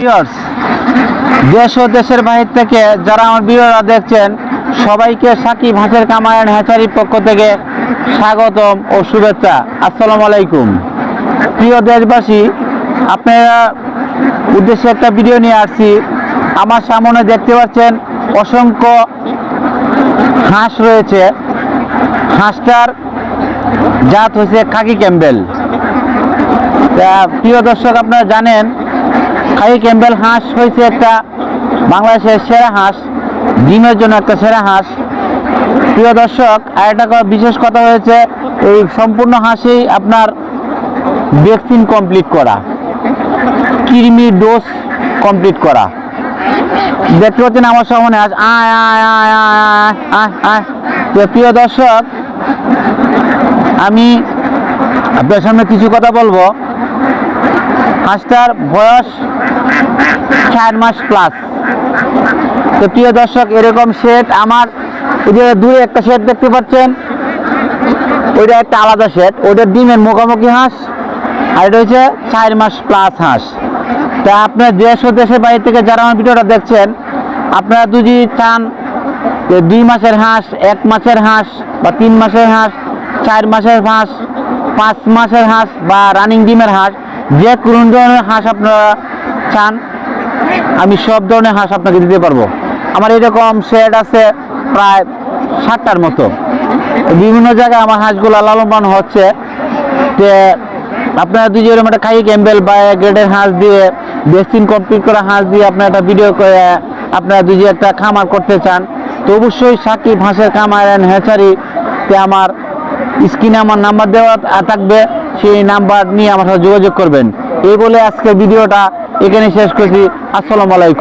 দেশ ও দেশের বাহির থেকে যারা আমার ভিডিওরা দেখছেন, সবাইকে সাকিব হাঁসের কামায়ন হ্যাচারির পক্ষ থেকে স্বাগতম ও শুভেচ্ছা। আসসালামু আলাইকুম। প্রিয় দেশবাসী, আপনারা উদ্দেশ্যে একটা ভিডিও নিয়ে আসছি। আমার সামনে দেখতে পাচ্ছেন অসংখ্য হাঁস রয়েছে। হাঁসটার জাত হচ্ছে খাকি ক্যাম্বেল। প্রিয় দর্শক, আপনারা জানেন খাই ক্যাম্বেল হাঁস হয়েছে একটা বাংলাদেশের সেরা হাঁস, ডিমের জন্য একটা সেরা হাঁস। প্রিয় দর্শক, আর একটা বিশেষ কথা হয়েছে, এই সম্পূর্ণ হাঁসেই আপনার ভ্যাকসিন কমপ্লিট করা। কৃমি ডোজ কমপ্লিট করা। দেখতে পাচ্ছেন আমার সামনে আজ আয়। তো প্রিয় দর্শক, আমি আপনার সামনে কিছু কথা বলব। হাঁসটার বয়স চার মাস প্লাস তো প্রিয় দর্শক, এরকম শেড আমার ওই যে দূরে একটা শেড দেখতে পাচ্ছেন, ওইটা একটা আলাদা শেড ওইটা ডিমের মুখোমুখি হাঁস, আর এটা হচ্ছে চার মাস প্লাস হাঁস। তা আপনার দেশ ও দেশের বাইরে থেকে যারা আমার ভিডিওটা দেখছেন, আপনারা যদি চান দুই মাসের হাঁস, এক মাসের হাঁস, বা তিন মাসের হাঁস, চার মাসের হাঁস, পাঁচ মাসের হাঁস, বা রানিং ডিমের হাঁস যে কোনো ধরনের হাঁস আপনারা চান, আমি সব ধরনের হাঁস আপনাকে দিতে পারব। আমার এরকম শেড আছে প্রায় ষাটটার মতো। বিভিন্ন জায়গায় আমার হাঁসগুলো লালন হচ্ছে। যে আপনারা দুই এরকম একটা খাই ক্যাম্বেল বা গ্রেডের হাঁস দিয়ে ভ্যাকসিন কমপ্লিট করা হাঁস দিয়ে আপনারা একটা ভিডিও করে আপনারা দুই একটা খামার করতে চান, তো অবশ্যই সাকিব হাঁসের খামার অ্যান্ড হ্যাচারিতে আমার স্ক্রিনে আমার নাম্বার দেওয়া থাকবে। সেই নাম্বার নিয়ে আমার সাথে যোগাযোগ করবেন। এই বলে আজকের ভিডিওটা এখানে শেষ করছি। আসসালামু আলাইকুম।